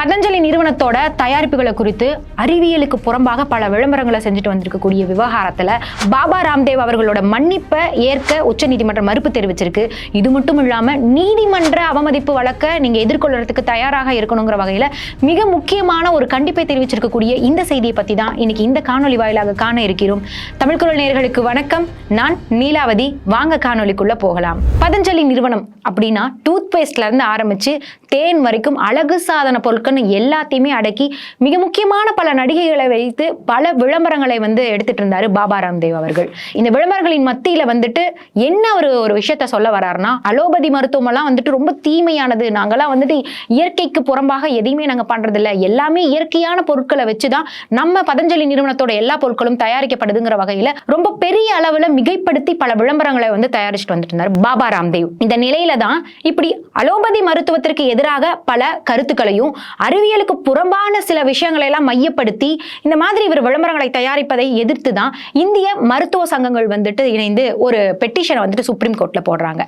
பதஞ்சலி நிறுவனத்தோட தயாரிப்புகளை குறித்து அறிவியலுக்கு புறம்பாக பல விளம்பரங்களை செஞ்சுட்டு வந்திருக்கக்கூடிய விவகாரத்தில் பாபா ராம்தேவ் அவர்களோட மன்னிப்பை ஏற்க உச்சநீதிமன்றம் மறுப்பு தெரிவிச்சிருக்கு. இது மட்டும் இல்லாமல் நீதிமன்ற அவமதிப்பு வழக்க நீங்கள் எதிர்கொள்றதுக்கு தயாராக இருக்கணுங்கிற வகையில் மிக முக்கியமான ஒரு கண்டிப்பை தெரிவிச்சிருக்கக்கூடிய இந்த செய்தியை பற்றி தான் இன்னைக்கு இந்த காணொலி வாயிலாக காண இருக்கிறோம். தமிழ் குரல் வணக்கம். நான் நீலாவதி. வாங்க காணொலிக்குள்ளே போகலாம். பதஞ்சலி நிறுவனம் அப்படின்னா டூ டூத்பேஸ்ட்லேருந்து ஆரம்பித்து தேன் வரைக்கும் அழகு சாதன பொருட்கள்னு எல்லாத்தையுமே அடக்கி மிக முக்கியமான பல நடிகைகளை வைத்து பல விளம்பரங்களை வந்து எடுத்துட்டு இருந்தார் பாபா ராம்தேவ் அவர்கள். இந்த விளம்பரங்களின் மத்தியில் வந்துட்டு என்ன ஒரு ஒரு விஷயத்த சொல்ல வர்றாருன்னா அலோபதி மருத்துவமெல்லாம் வந்துட்டு ரொம்ப தீமையானது. நாங்களாம் வந்துட்டு இயற்கைக்கு புறம்பாக எதையுமே நாங்கள் பண்ணுறதில்ல எல்லாமே இயற்கையான பொருட்களை வச்சு தான் நம்ம பதஞ்சலி நிறுவனத்தோட எல்லா பொருட்களும் தயாரிக்கப்படுதுங்கிற வகையில் ரொம்ப பெரிய அளவில் மிகைப்படுத்தி பல விளம்பரங்களை வந்து தயாரிச்சுட்டு வந்துட்டு இருந்தார் பாபா ராம்தேவ். இந்த நிலையில தான் இப்படி அலோபதி மருத்துவத்திற்கு எதிராக பல கருத்துக்களையும் அறிவியலுக்கு புறம்பான சில விஷயங்களை எல்லாம் மையப்படுத்தி இந்த மாதிரி இவர் விளம்பரங்களை தயாரிப்பதை எதிர்த்து தான் இந்திய மருத்துவ சங்கங்கள் வந்துட்டு இணைந்து ஒரு பெட்டிஷனை வந்துட்டு சுப்ரீம் கோர்ட்ல போடுறாங்க.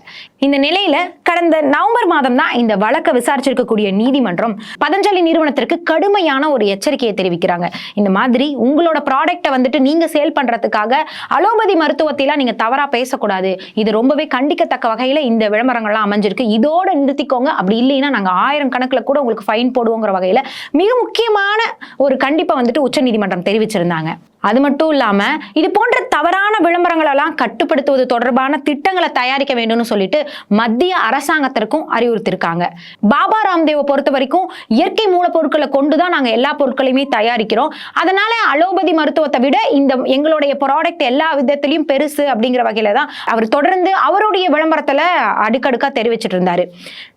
இந்த நிலையில கடந்த நவம்பர் மாதம் தான் இந்த வழக்கை விசாரிச்சிருக்கக்கூடிய நீதிமன்றம் பதஞ்சலி நிறுவனத்திற்கு கடுமையான ஒரு எச்சரிக்கையை தெரிவிக்கிறாங்க. இந்த மாதிரி உங்களோட ப்ராடக்ட்டை வந்துட்டு நீங்க சேல் பண்றதுக்காக அலோபதி மருத்துவத்தைலாம் நீங்க தவறா பேசக்கூடாது. இது ரொம்பவே கண்டிக்கத்தக்க வகையில இந்த விளம்பரங்கள்லாம் அமைஞ்சிருக்கு. இதோட நிறுத்திக்கோங்க. அப்படி இல்லைன்னா நாங்க ஆயிரம் கணக்கில் கூட உங்களுக்கு ஃபைன் போடுவோங்கிற வகையில் மிக முக்கியமான ஒரு கண்டிப்பாக வந்துட்டு உச்சநீதிமன்றம் தெரிவிச்சிருந்தாங்க. அது மட்டும் இல்லாமல் இது போன்ற தவறான விளம்பரங்களெல்லாம் கட்டுப்படுத்துவது தொடர்பான திட்டங்களை தயாரிக்க வேண்டும்னு சொல்லிட்டு மத்திய அரசாங்கத்திற்கும் அறிவுறுத்திருக்காங்க. பாபா ராம்தேவை பொறுத்த வரைக்கும் இயற்கை மூலப்பொருட்களை கொண்டு தான் நாங்கள் எல்லா பொருட்களையுமே தயாரிக்கிறோம். அதனால அலோபதி மருத்துவத்தை விட இந்த எங்களுடைய ப்ராடக்ட் எல்லா விதத்திலையும் பெருசு அப்படிங்கிற வகையில தான் அவர் தொடர்ந்து அவருடைய விளம்பரத்தில் அடுக்கடுக்கா தெரிவிச்சிட்டு இருந்தாரு.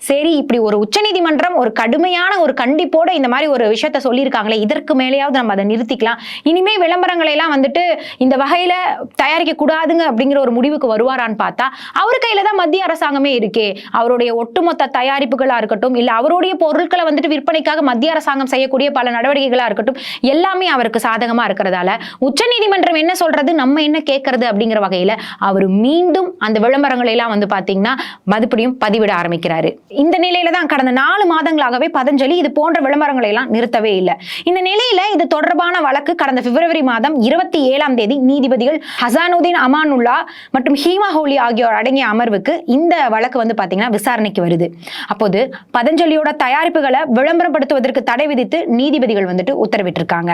சரி இப்படி ஒரு உச்சநீதிமன்றம் ஒரு கடுமையான ஒரு கண்டிப்போட இந்த மாதிரி ஒரு விஷயத்த சொல்லியிருக்காங்களே இதற்கு மேலேயாவது நம்ம அதை நிறுத்திக்கலாம். இனிமே விளம்பரங்களை எல்லாம் வந்துட்டு இந்த வகையில தயாரிக்க கூடாதுங்க அப்படிங்கிற ஒரு முடிவுக்கு வருவாரான்னு பார்த்தா அவர் கையில தான் மத்திய அரசாங்கமே இருக்கே. அவருடைய ஒட்டுமொத்த தயாரிப்புகளா இருக்கட்டும் இல்ல அவருடைய பொருட்களை வந்துட்டு விற்பனைக்காக மத்திய அரசாங்கம் செய்யக்கூடிய பல நடவடிக்கைகளா இருக்கட்டும் எல்லாமே அவருக்கு சாதகமா இருக்கிறதால உச்சநீதிமன்றம் என்ன சொல்றது நம்ம என்ன கேட்கறது அப்படிங்கிற வகையில அவர் மீண்டும் அந்த விளம்பரங்களை எல்லாம் வந்து பாத்தீங்கன்னா மறுபடியும் பதிவிட ஆரம்பிக்கிறாரு. இந்த நிலையில தான் கடந்த நாலு மாதங்களாகவே பதஞ்சலி இது போன்ற விளம்பரங்களை எல்லாம் நிறுத்தவே இல்லை. இந்த நிலையில இது தொடர்பான வழக்கு கடந்த பிப்ரவரி மாதம் மாதம் இருபத்தி ஏழாம் தேதி நீதிபதிகள் ஹசானுதீன் அமானுல்லா மற்றும் ஹீமா ஹோலி ஆகியோர் அடங்கிய அமர்வுக்கு இந்த வழக்கு வந்து பார்த்தீங்கன்னா விசாரணைக்கு வருது. அப்போது பதஞ்சலியோட தயாரிப்புகளை விளம்பரப்படுத்துவதற்கு தடை விதித்து நீதிபதிகள் வந்துட்டு உத்தரவிட்டிருக்காங்க.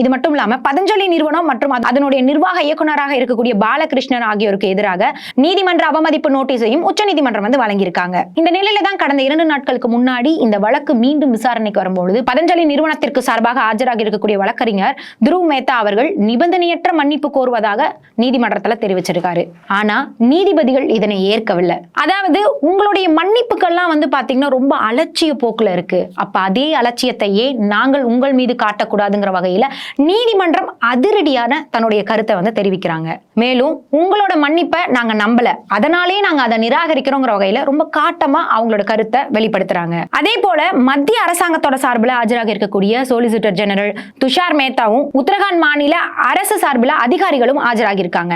இது மட்டும் இல்லாம பதஞ்சலி நிறுவனம் மற்றும் அதனுடைய நிர்வாக இயக்குநராக இருக்கக்கூடிய பாலகிருஷ்ணன் ஆகியோருக்கு எதிராக நீதிமன்ற அவமதிப்பு நோட்டீஸையும் உச்சநீதிமன்றம் வந்து வழங்கியிருக்காங்க. இந்த நிலையில தான் கடந்த இரண்டு நாட்களுக்கு முன்னாடி இந்த வழக்கு மீண்டும் விசாரணைக்கு வரும்பொழுது பதஞ்சலி நிறுவனத்திற்கு சார்பாக ஆஜராகி இருக்கக்கூடிய வழக்கறிஞர் துருவ் மேத்தா அவர்கள் நிபந்தனையற்ற மன்னிப்பு கோருவதாக நீதிமன்றத்தில் தெரிவிச்சிருக்காரு. ஆனா நீதிபதிகள் இதனை ஏற்கவில்லை. அதாவது உங்களுடைய மன்னிப்புகள்லாம் வந்து பாத்தீங்கன்னா ரொம்ப அலட்சிய போக்குல இருக்கு. அப்ப அதே அலட்சியத்தையே நாங்கள் உங்கள் மீது காட்டக்கூடாதுங்கிற வகையில நீதிமன்றம் அதிரடியான தன்னுடைய கருத்தை வந்து தெரிவிக்கிறாங்க. மேலும் உங்களோட மன்னிப்பை நாங்க நம்பல. அதனாலே நாங்க அதை நிராகரிக்கிறோங்கிற வகையில ரொம்ப காட்டமா அவங்களோட கருத்தை வெளிப்படுத்துறாங்க. அதே போல மத்திய அரசாங்கத்தோட சார்பில் ஆஜராக இருக்கக்கூடிய சொலிசிட்டர் ஜெனரல் துஷார் மேத்தாவும் உத்தரகாண்ட் மாநில அரசு சார்பில் அதிகாரிகளும் ஆஜராகியிருக்காங்க.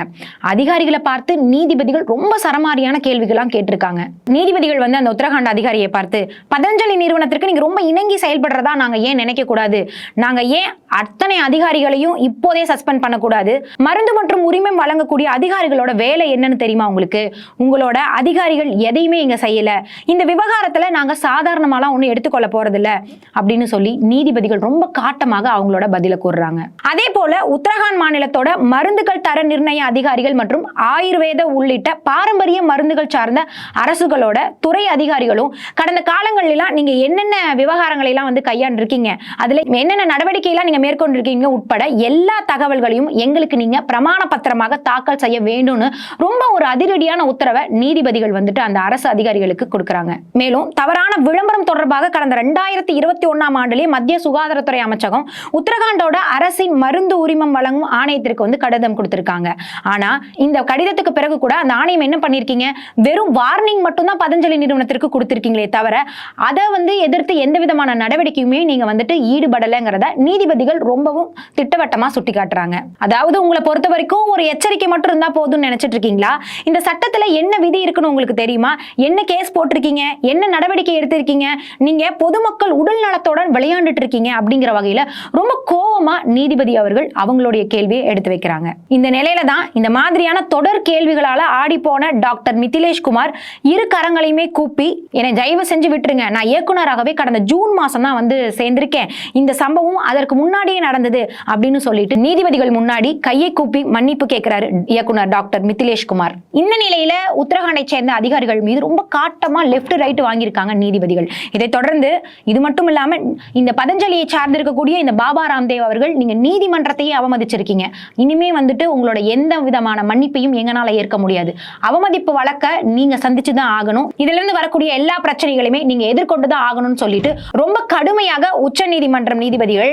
அதிகாரிகளை பார்த்து நீதிபதிகள் ரொம்ப சரமாரியான கேள்விகள்லாம் கேட்டிருக்காங்க. நீதிபதிகள் வந்து அந்த உத்தரகாண்ட் அதிகாரியை பார்த்து பதஞ்சலி நிறுவனத்திற்கு நீங்கள் ரொம்ப இணங்கி செயல்படுறதா நாங்கள் ஏன் நினைக்கக்கூடாது நாங்கள் ஏன் அத்தனை அதிகாரிகளையும் இப்போதே சஸ்பெண்ட் பண்ணக்கூடாது? மருந்து மற்றும் உரிமம் வழங்கக்கூடிய அதிகாரிகளோட வேலை என்னன்னு தெரியுமா உங்களுக்கு? உங்களோட அதிகாரிகள் எதையுமே இங்கே செய்யலை. இந்த விவகாரத்தில் நாங்கள் சாதாரணமாலாம் ஒன்றும் எடுத்துக்கொள்ள போகிறதில்ல அப்படின்னு சொல்லி நீதிபதிகள் ரொம்ப காட்டமாக அவங்களோட பதிலை கூறுறாங்க. அதே போல உத்தரகாண்ட் மாநிலத்தோட மருந்துகள் தர நிர்ணய அதிகாரிகள் மற்றும் ஆயுர்வேத உள்ளிட்ட பாரம்பரிய மருந்துகள் சார்ந்த அரசுகளோட துறை அதிகாரிகளும் கடந்த காலங்களிலாம் நீங்க என்னென்ன விவகாரங்களை எல்லாம் வந்து கையாண்டிருக்கீங்க? அதுல என்னென்ன நடவடிக்கையெல்லாம் நீங்க மேற்கொண்டிருக்கீங்க உட்பட எல்லா தகவல்களையும் எங்களுக்கு நீங்க பிரமாண பத்திரமாக தாக்கல் செய்ய வேண்டும்னு ரொம்ப ஒரு அதிரடியான உத்தரவை நீதிபதிகள் வந்துட்டு அந்த அரசு அதிகாரிகளுக்கு கொடுக்கறாங்க. மேலும் தவறான விளம்பரம் தொடர்பாக கடந்த ரெண்டாயிரத்தி இருபத்தி ஒன்னாம் ஆண்டிலே மத்திய சுகாதாரத்துறை அமைச்சகம் உத்தரகாண்டோட அரசின் மருந்து உரிமம் வழங்கும் ஆணையத்திற்கு வந்து கடிதம் கொடுத்திருக்காங்க. ஆனா இந்த கடிதத்துக்கு பிறகு கூட அந்த ஆணையம் என்ன பண்ணிருக்கீங்க? வெறும் வார்னிங் மட்டும்தான் பதஞ்சலி நிறுவனத்திற்கு கொடுத்திருக்கீங்களே தவிர அதை வந்து எதிர்த்து எந்த விதமான நடவடிக்கையுமே நீங்க வந்துட்டு ஈடுபடலைங்கிறத நீதிபதிகள் ரொம்பவும் திட்டவட்டமா சுட்டி காட்டுறாங்க அதாவது உங்களை பொறுத்த வரைக்கும் ஒரு எச்சரிக்கை மட்டும் இருந்தா போதும்னு நினைச்சிட்டு இருக்கீங்களா? இந்த சட்டத்துல என்ன விதி இருக்குன்னு உங்களுக்கு தெரியுமா? என்ன கேஸ் போட்டிருக்கீங்க? என்ன நடவடிக்கை எடுத்திருக்கீங்க? நீங்க பொதுமக்கள் உடல் நலத்துடன் விளையாண்டுட்டு இருக்கீங்க அப்படிங்கிற வகையில ரொம்ப கோவமா நீதிபதி அவர்கள் அவங்களுடைய கேள்வியை எடுத்து வைக்கிறாங்க. இந்த நிலையில தான் இந்த மாதிரியான தொடர் கேள்விகளால ஆடி போன டாக்டர் மிதிலேஷ் குமார் இரு கரங்களையுமே கூப்பி என்னை தயவு செஞ்சு விட்டுருங்க. நான் இயக்குனராகவே கடந்த ஜூன் மாசம் தான் வந்து சேர்ந்திருக்கேன். இந்த சம்பவம் அதற்கு முன்னாடியே நடந்தது அப்படின்னு சொல்லிட்டு நீதிபதிகள் முன்னாடி கையை கூப்பி மன்னிப்பு கேட்கிறாரு இயக்குனர் டாக்டர் மிதிலேஷ் குமார். இந்த நிலையில உத்தரகாண்டை சேர்ந்த அதிகாரிகள் மீது ரொம்ப காட்டமா லெஃப்ட் ரைட் வாங்கியிருக்காங்க நீதிபதிகள். இதை தொடர்ந்து இது மட்டும் இல்லாம இந்த பதஞ்சலியை சார்ந்திருக்கக்கூடிய இந்த பாபா ராம்தேவ் அவர்கள் நீங்க நீதிமன்றத்தையே அவமதிச்சிருக்கீங்க. இனிமே வந்துட்டு உங்களோட எந்த விதமான மன்னிப்பையும் எங்களால் ஏற்க முடியாது. அவமதிப்பு வழக்க நீங்க சந்திச்சு தான் ஆகணும். இதுல இருந்து வரக்கூடிய எல்லா பிரச்சனைகளையுமே நீங்க எதிர்கொண்டு தான் ஆகணும்னு சொல்லிட்டு ரொம்ப கடுமையாக உச்ச நீதிமன்றம் நீதிபதிகள்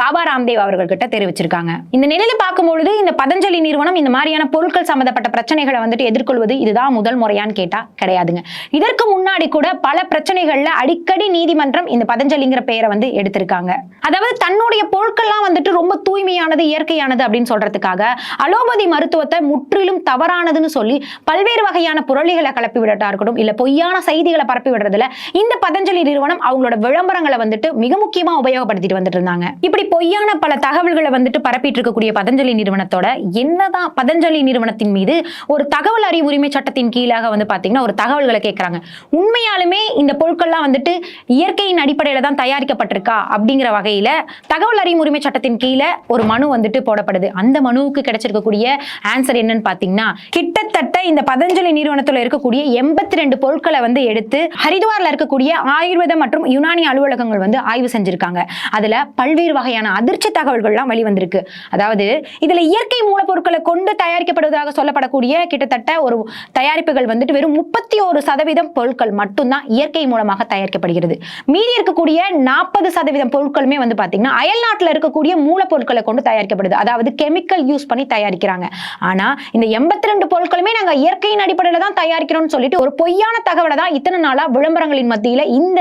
பாபா ராம்தேவ் அவர்கள்கிட்ட தெரிவிச்சிருக்காங்க. இந்த நிலையில பார்க்கும்பொழுது இந்த பதஞ்சலி நிறுவனம் இந்த மாதிரியான பொருட்கள் சம்பந்தப்பட்ட பிரச்சனைகளை வந்துட்டு எதிர்கொள்வது இதுதான் முதல் முறையான்னு கேட்டா கிடையாதுங்க. இதற்கு முன்னாடி கூட பல பிரச்சனைகள்ல அடிக்கடி நீதிமன்றம் இந்த பதஞ்சலிங்கிற பெயரை வந்து எடுத்திருக்காங்க. அதாவது தன்னுடைய பொருட்கள்லாம் வந்துட்டு ரொம்ப தூய்மையானது இயற்கையானது அப்படின்னு சொல்றதுக்காக அலோபதி மருத்துவத்தை முற்றிலும் தவறானதுன்னு சொல்லி பல்வேறு வகையான புரளிகளை கிளப்பி விடட்டா இருக்கட்டும் இல்ல பொய்யான செய்திகளை பரப்பி விடுறதுல இந்த பதஞ்சலி நிறுவனம் அவங்களோட விளம்பரங்களை வந்துட்டு மிக முக்கியமா உபயோகப்படுத்திட்டு வந்துட்டு இருந்தாங்க. இப்படி பொய்யான பல தகவல்களை வந்துட்டு பரப்பிட்டு இருக்கக்கூடிய பதஞ்சலி நிறுவனத்தோட என்னதான் பதஞ்சலி நிறுவனத்தின் மீது ஒரு தகவல் அறிவு உரிமை சட்டத்தின் கீழாக வந்து பாத்தீங்கன்னா ஒரு தகவல்களை கேட்கறாங்க உண்மையாலுமே இந்த பொருட்கள்லாம் வந்துட்டு இயற்கையின் அடிப்படையில தான் தயாரிக்கப்பட்டிருக்கா அப்படிங்கிற வகையில தகவல் அறிவு உரிமை சட்டத்தின் கீழே ஒரு மனு வந்துட்டு போடப்படுது. அந்த மனுவுக்கு கிடைச்சிருக்கக்கூடிய ஆன்சர் என்னன்னு பாத்தீங்கன்னா கிட்டத்தட்ட இந்த பதஞ்சலி நிறுவனத்துல இருக்கக்கூடிய எண்பத்தி ரெண்டு பொருட்களை வந்து எடுத்து ஹரித்வார்ல இருக்கக்கூடிய ஆயுர்வேத மற்றும் யுனானி அலுவலகங்கள் வந்து ஆய்வு செஞ்சிருக்காங்க. அதுல பல்வேறு வகையான அதிர்ச்சி தகவல்கள்லாம் வெளிவந்திருக்கு. அதாவது இதுல இயற்கை மூலப்பொருட்களை கொண்டு தயாரிக்கப்படுவதாக சொல்லப்படக்கூடிய கிட்டத்தட்ட ஒரு தயாரிப்புகள் வந்துட்டு வெறும் முப்பத்தி ஒரு சதவீதம் பொருட்கள் மட்டும்தான் இயற்கை மூலமாக தயாரிக்கப்படுகிறது. மீதி இருக்கக்கூடிய நாற்பது சதவீதம் பொருட்களுமே வந்து பாத்தீங்கன்னா அயல்நாட்டில் இருக்கக்கூடிய மூலப்பொருட்களை கொண்டு தயாரிக்கப்படுது. அதாவது கெமிக்கல் யூஸ் பண்ணி தயாரிக்கிறாங்க. ஆனா இந்த எண்பத்தி ரெண்டு பொருட்களுமே நாங்க இயற்கையின் அடிப்படையில தான் தயாரிக்கிறோம்னு சொல்லிட்டு ஒரு பொய்யான தகவலை தான் இத்தனை நாளா விளம்பரங்களின் மத்தியில இந்த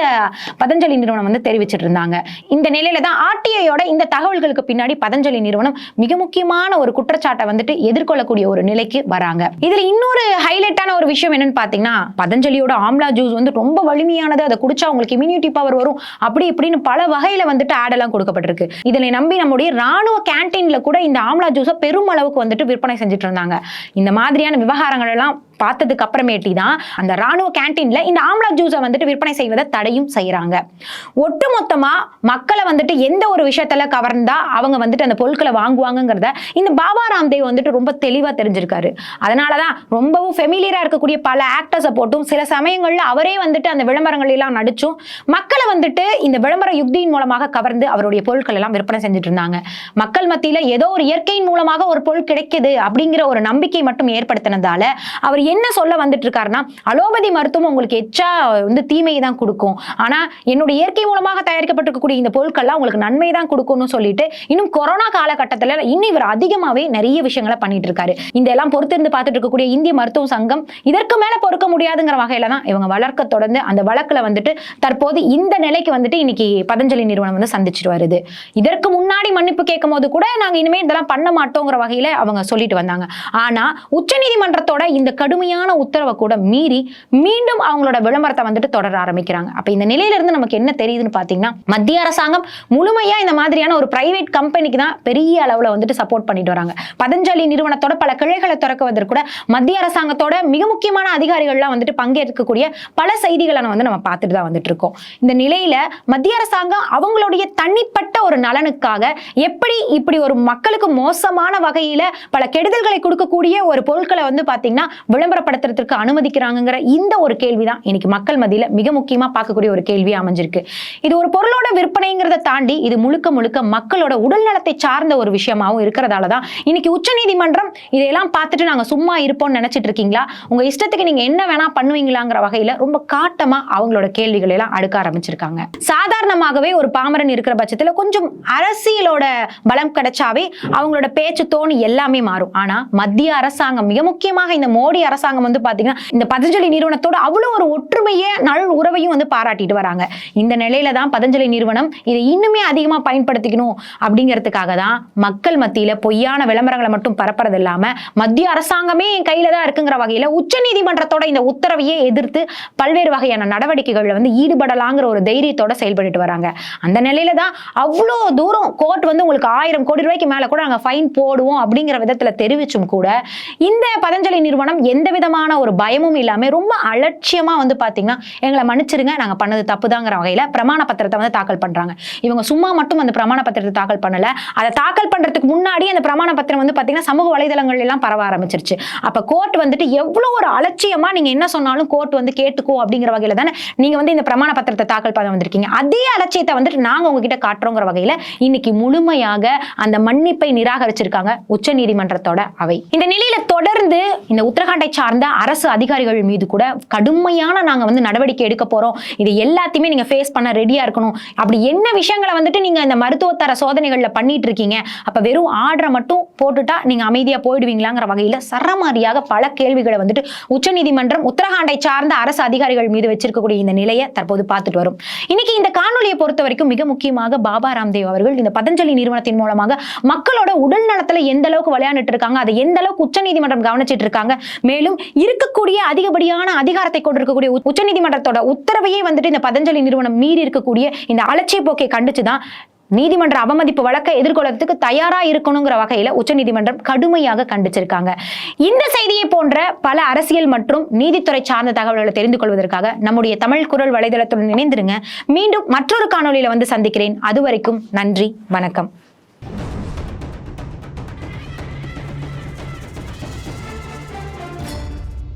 பதஞ்சலி நிறுவனம் வந்து தெரிவிச்சிட்டு இருந்தாங்க இந்த நிலையில தான் ஆர்டிஐயோட இந்த தகவல்களுக்கு பின்னாடி பதஞ்சலி நிறுவனம் மிக முக்கியமான ஒரு குற்றச்சாட்டை வந்துட்டு எதிர்கொள்ளக்கூடிய ஒரு நிலைக்கு வராங்க. இதுல இன்னொரு ஹைலைட்டான ஒரு விஷயம் என்னன்னு பாத்தீங்கன்னா பதஞ்சலியோட ஆம்லா ஜூஸ் வந்து ரொம்ப வலிமையானது. அதை குடிச்சா உங்களுக்கு இம்யூனிட்டி பவர் வரும். அப்படி இப்படின்னு பல வகையில வந்துட்டு ஆடெல்லாம் கொடுக்கப்பட்டிருக்கு. இதில் நம்பி நம்முடைய ராணுவ கேன்டீனில் கூட இந்த ஆம்லா ஜூஸை பெரும் அளவுக்கு வந்துட்டு விற்பனை செஞ்சுட்டு இருந்தாங்க. இந்த மாதிரியான விவகாரங்கள் எல்லாம் பார்த்ததுக்கு அப்புறமேட்டி தான் அந்த ராணுவ கேன்டீன்ல இந்த ஆம்லா ஜூஸை வந்துட்டு விற்பனை செய்வதை தடையும் செய்யறாங்க ஒட்டுமொத்தமா மக்களை வந்துட்டு எந்த ஒரு விஷயத்துல கவர்ந்தா அவங்க வந்துட்டு அந்த பொருட்களை வாங்குவாங்கங்கிறத இந்த பாபா ராம்தேவ் வந்துட்டு ரொம்ப தெளிவா தெரிஞ்சிருக்காரு. அதனாலதான் ரொம்பவும் ஃபெமிலியரா இருக்கக்கூடிய பல ஆக்டர்ஸை போட்டும் சில சமயங்கள்ல அவரே வந்துட்டு அந்த விளம்பரங்கள் எல்லாம் நடிச்சும் மக்களை வந்துட்டு இந்த விளம்பர யுக்தியின் மூலமாக கவர்ந்து அவருடைய பொருட்கள் எல்லாம் விற்பனை செஞ்சுட்டு இருந்தாங்க. மக்கள் மத்தியில ஏதோ ஒரு இயற்கையின் மூலமாக ஒரு பொருள் கிடைக்குது அப்படிங்கிற ஒரு நம்பிக்கை மட்டும் ஏற்படுத்தினதால அவர் என்ன சொல்ல வந்துட்டு இருக்காருன்னா அலோபதி மருத்துவம் உங்களுக்கு எச்சா வந்து தீமையை தான் கொடுக்கும். ஆனா என்னுடைய இயற்கை மூலமாக தயாரிக்கப்பட்டிருக்கக்கூடிய இந்த பொருட்கள்லாம் உங்களுக்கு நன்மை தான் கொடுக்கும்னு சொல்லிட்டு இன்னும் கொரோனா காலகட்டத்துல இன்னும் இவர் அதிகமாவே நிறைய விஷயங்களை பண்ணிட்டு இருக்காரு இந்த எல்லாம் பொறுத்திருந்து பார்த்துட்டு இருக்கக்கூடிய இந்திய மருத்துவ சங்கம் இதற்கு மேல பொறுக்க முடியாதுங்கிற வகையில தான் இவங்க வளர்க்க தொடர்ந்து அந்த வழக்குல வந்துட்டு தற்போது இந்த நிலைக்கு வந்துட்டு இன்னைக்கு பதஞ்சலி நிறுவனம் வந்து சந்திச்சுட்டு வருது இதற்கு முன்னாடி மன்னிப்பு கேட்கும் போது கூட நாங்க இனிமே இதெல்லாம் பண்ண மாட்டோங்கிற வகையில அவங்க சொல்லிட்டு வந்தாங்க. ஆனா உச்சநீதிமன்றத்தோட இந்த கடும் கடுமையான உத்தரவை கூட மீறி மீண்டும் அவங்களோட விளம்பரத்தை வந்துட்டு தொடர ஆரம்பிக்கிறாங்க. அப்ப இந்த நிலையிலிருந்து நமக்கு என்ன தெரியுதுன்னு பாத்தீங்கன்னா மத்திய அரசாங்கம் முழுமையா இந்த மாதிரியான ஒரு பிரைவேட் கம்பெனிக்கு தான் பெரிய அளவுல வந்துட்டு சப்போர்ட் பண்ணிட்டு வராங்க. பதஞ்சலி நிறுவனத்தோட பல கிளைகளை திறக்குவதற்கு கூட மத்திய அரசாங்கத்தோட மிக முக்கியமான அதிகாரிகள்லாம் வந்துட்டு பங்கேற்கக்கூடிய பல செய்திகளை வந்து நம்ம பார்த்துட்டு தான் வந்துட்டு இருக்கோம். இந்த நிலையில மத்திய அரசாங்கம் அவங்களுடைய தனிப்பட்ட ஒரு நலனுக்காக எப்படி இப்படி ஒரு மக்களுக்கு மோசமான வகையில பல கெடுதல்களை கொடுக்கக்கூடிய ஒரு பொருட்களை வந்து பாத்தீங்கன்னா விளம்பரப்படுத்துறதுக்கு அனுமதிக்கிறாங்கிற இந்த ஒரு கேள்வி தான் இன்னைக்கு மக்கள் மத்தியில் மிக முக்கியமாக பார்க்கக்கூடிய ஒரு கேள்வியா அமைஞ்சிருக்கு. இது ஒரு பொருளோட விற்பனைங்கிறத தாண்டி இது முழுக்க முழுக்க மக்களோட உடல் நலத்தை சார்ந்த ஒரு விஷயமாகவும் இருக்கிறதால தான் இன்னைக்கு உச்சநீதிமன்றம் இதையெல்லாம் பார்த்துட்டு நாங்கள் சும்மா இருப்போம்னு நினச்சிட்டு இருக்கீங்களா? உங்கள் இஷ்டத்துக்கு நீங்கள் என்ன வேணால் பண்ணுவீங்களாங்கிற வகையில் ரொம்ப காட்டமாக அவங்களோட கேள்விகளை எல்லாம் அடுக்க ஆரம்பிச்சிருக்காங்க. சாதாரணமாகவே ஒரு பாமரன் இருக்கிற பட்சத்தில் கொஞ்சம் அரசியலோட பலம் கிடைச்சாவே அவங்களோட பேச்சு தோணி எல்லாமே மாறும். ஆனால் மத்திய அரசாங்கம் மிக முக்கியமாக இந்த மோடி அரசு அரசாங்கம் வந்து பார்த்தீங்கன்னா இந்த பதஞ்சலி நிறுவனத்தோட அவ்வளோ ஒரு ஒற்றுமையை நல் உறவையும் வந்து பாராட்டிட்டு வராங்க. இந்த நிலையில தான் பதஞ்சலி நிறுவனம் இதை இன்னுமே அதிகமாக பயன்படுத்திக்கணும் அப்படிங்கிறதுக்காக தான் மக்கள் மத்தியில் பொய்யான விளம்பரங்களை மட்டும் பரப்புறது இல்லாமல் மத்திய அரசாங்கமே என் கையில் தான் இருக்குங்கிற வகையில் உச்சநீதிமன்றத்தோட இந்த உத்தரவையே எதிர்த்து பல்வேறு வகையான நடவடிக்கைகளில் வந்து ஈடுபடலாங்கிற ஒரு தைரியத்தோட செயல்பட்டு வராங்க. அந்த நிலையில தான் அவ்வளோ தூரம் கோர்ட் வந்து உங்களுக்கு ஆயிரம் கோடி ரூபாய்க்கு மேலே கூட நாங்கள் ஃபைன் போடுவோம் அப்படிங்கிற விதத்தில் தெரிவிச்சும் கூட இந்த பதஞ்சலி நிறுவனம் எந்த விதமான ஒரு பயமும் இல்லாம ரொம்ப அலட்சியமா வந்து பார்த்தீங்கன்னா எங்களை மன்னிச்சிருங்க நாங்கள் பண்ணது தப்புதாங்கிற வகையில் பிரமாண பத்திரத்தை வந்து தாக்கல் பண்ணுறாங்க இவங்க சும்மா மட்டும் அந்த பிரமாண பத்திரத்தை தாக்கல் பண்ணல. அதை தாக்கல் பண்றதுக்கு முன்னாடி அந்த பிரமாண பத்திரம் வந்து பாத்தீங்கன்னா சமூக வலைதளங்கள் எல்லாம் பரவ ஆரம்பிச்சிருச்சு. அப்போ கோர்ட் வந்துட்டு எவ்வளவு ஒரு அலட்சியமா நீங்க என்ன சொன்னாலும் கோர்ட் வந்து கேட்டுக்கோ அப்படிங்கிற வகையில் தானே நீங்க வந்து இந்த பிரமாண பத்திரத்தை தாக்கல் பண்ண வந்திருக்கீங்க. அதே அலட்சியத்தை வந்துட்டு நாங்க உங்ககிட்ட காட்டுறோங்கிற வகையில் இன்னைக்கு முழுமையாக அந்த மன்னிப்பை நிராகரிச்சிருக்காங்க உச்ச நீதிமன்றத்தோட அவை. இந்த நிலையில தொடர்ந்து இந்த உத்தரகாண்ட சார்ந்த அரசு அதிகாரிகள் மீது கூட கடுமையான நாங்க வந்து நடவடிக்கை எடுக்க போறோம். இது எல்லாத்தையுமே நீங்கள் ஃபேஸ் பண்ண ரெடியாக இருக்கணும். அப்படி என்ன விஷயங்களை வந்துட்டு நீங்க இந்த மருத்துவத்தர சோதனைகள்ல பண்ணிட்டு இருக்கீங்க? அப்போ வெறும் ஆர்டரை மட்டும் போட்டுட்டா நீங்க அமைதியா போயிடுவீங்களாங்கிற வகையில சரமாரியாக பல கேள்விகளை வந்துட்டு உச்சநீதிமன்றம் உத்தரகாண்டை சார்ந்த அரசு அதிகாரிகள் மீது வச்சிருக்கக்கூடிய இந்த நிலையை தற்போது பார்த்துட்டு வரும். இன்னைக்கு இந்த காணொலியை பொறுத்த வரைக்கும் மிக முக்கியமாக பாபா ராம்தேவ் அவர்கள் இந்த பதஞ்சலி நிறுவனத்தின் மூலமாக மக்களோட உடல் நலத்துல எந்த அளவுக்கு விளையாண்டுட்டு இருக்காங்க அதை எந்த அளவுக்கு உச்சநீதிமன்றம் கவனிச்சிட்டு இருக்காங்க மேலும் இருக்கக்கூடிய அதிகப்படியான அதிகாரத்தை கொண்டிருக்கக்கூடிய உச்சநீதிமன்றத்தோட உத்தரவையே வந்துட்டு இந்த பதஞ்சலி நிறுவனம் மீறி இருக்கக்கூடிய இந்த அலட்சிய போக்கை கண்டிச்சுதான் நீதிமன்ற அவமதிப்பு வழக்கை எதிர்கொள்றதுக்கு தயாரா இருக்கணுங்கிற வகையில உச்சநீதிமன்றம் கடுமையாக கண்டிச்சிருக்காங்க. இந்த செய்தியை போன்ற பல அரசியல் மற்றும் நீதித்துறை சார்ந்த தகவல்களை தெரிந்து கொள்வதற்காக நம்முடைய தமிழ் குரல் வலைதளத்துடன் இணைந்திருங்க. மீண்டும் மற்றொரு காணொளியில வந்து சந்திக்கிறேன். அதுவரைக்கும் நன்றி வணக்கம்.